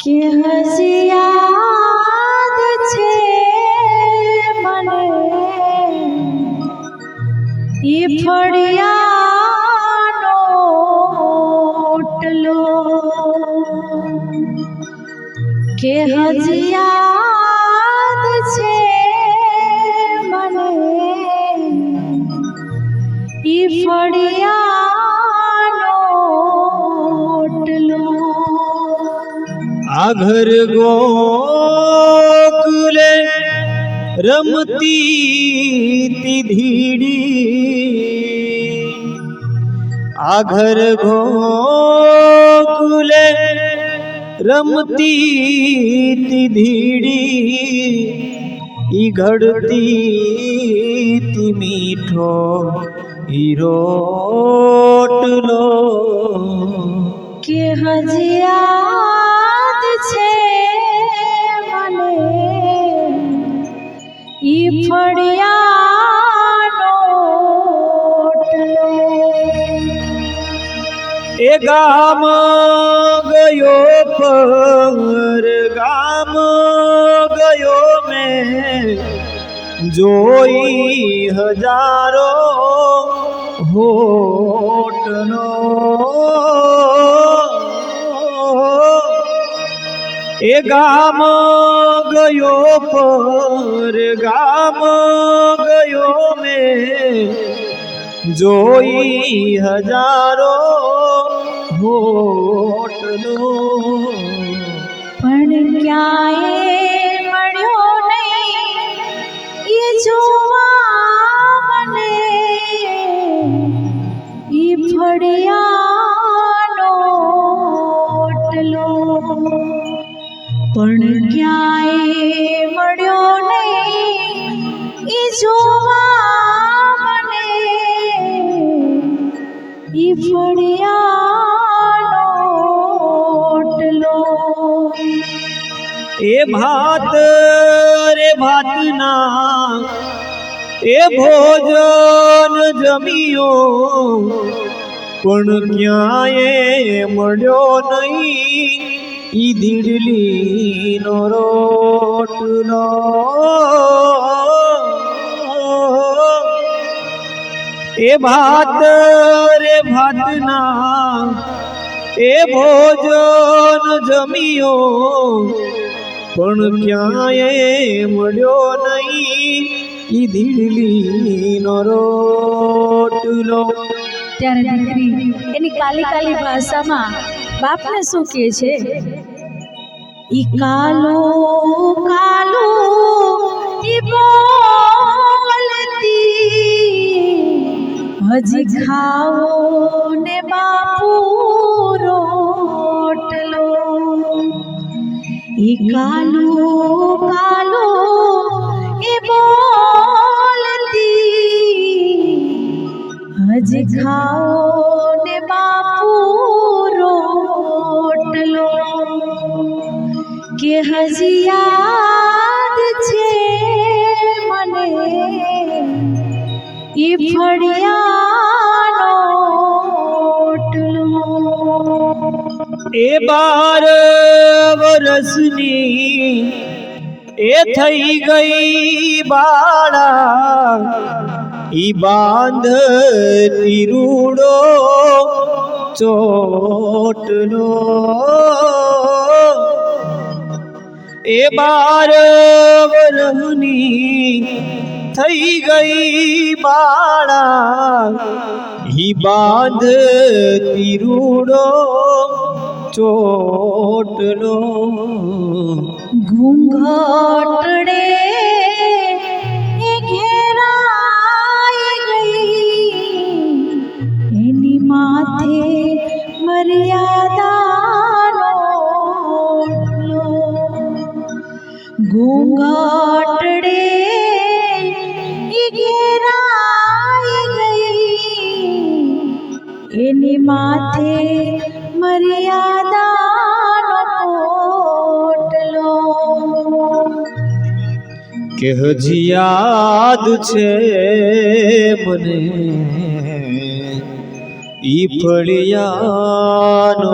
કે હજી યાદ છે મને? એ ફળિયાનો ઓટલો. કે હજી યાદ सागर गोकुले रमती तिधीड़ी आघर गोकुले रमती तिधीड़ी ई घड़ती ती मीठो हीरो के हाजी એ ગામ ગયો પર ગામ ગયો મેં. જોઈ હજારો હોટનો. એ ગામ ગયો પર ગામ ગયો મેં. જોઈ હજારો હોટલો પણ ક્યાંય મળ્યો નહીં? એ જોવા એ ભાત રે ભાતના એ ભોજન જમ્યો, પણ ક્યાંય મળ્યો નહીં. ઈ ધીડલીનો રોટલો. એ ભાત રે ભાતના એ ભોજન જમ્યો પણ ક્યાંય મળ્યો નહીં. ઈ ધીડલીનો રોટલો. ત્યારે દીકરી એની કાલી કાલી ભાષામાં બાપને શું કહે છે? ઈ કાલો કાલો, ઈ બોલતી. હજી ખાઓ ને બાપુ કાલો કાલો એ બોલતી હજ ખાઓ ને બાપુ રોટલો કે હજી યાદ છે મને એ ફળિયાનો એ બાર વરસની એ થઈ ગઈ બાળા. ઈ બાંધ તીરુડો ચોટનો. એ બાર વરહની થઈ ગઈ બાળા. ઈ બાંધ તીરુડો ચોટલો ઘૂંઘટડે ઘેરાઈ ગઈ. એની માથે મર્યાદાનો ઘૂંઘટડે ઘેરાઈ ગઈ. એની માથે કે હજી યાદ છે મને. ઈ ફળિયાનો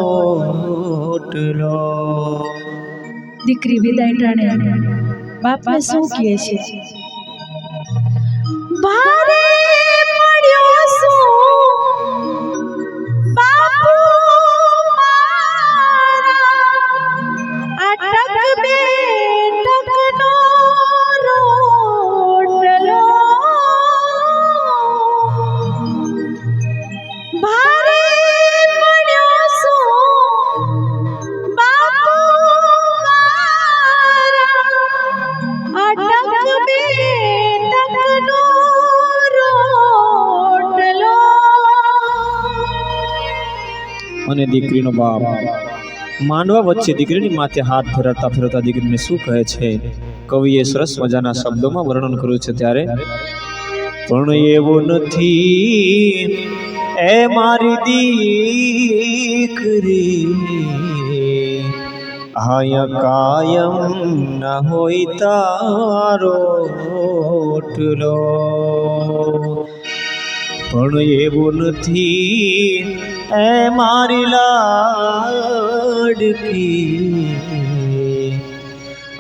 ઓટલો દીકરી વિદાય ટાણે બાપને શું કહે છે? ભારે અને દીકરીનો બાપ. માંડવા વચ્ચે દીકરીની માથે હાથ ફેરવતા ફેરવતા દીકરીને શું કહે છે? કવિએ સરસ મજાના શબ્દોમાં વર્ણન કર્યું છે ત્યારે, પણ એવું નથી એ મારી દીકરી. આયા કાયમ ન હોય તારો ઓટલો. પણ એવું નથી એ મારી લાડકી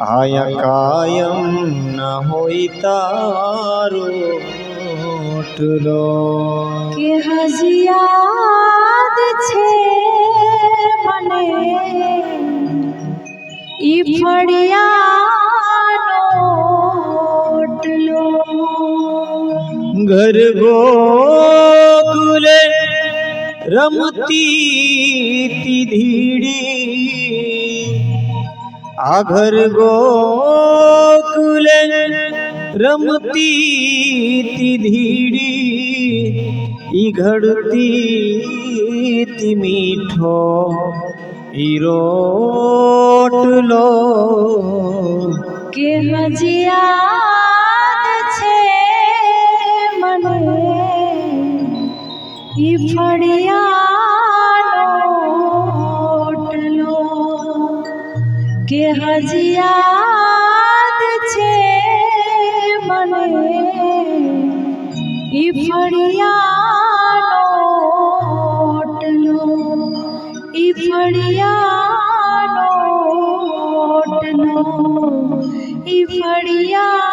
આયા કાયમ ના હોય તારો ઓટલો કે હજી યાદ છે મને ઈ ફળિયાનો घर गोकुल रमती धीड़ी आघर गोकुल रमती धीड़ी इघड़ती ती मीठो इरोटलो के मजिया ઈ ફળિયાનો કે હજી યાદ છે મને. ઈ ફળિયાનો ઈ ફળિયાનો ઈ ફળિયા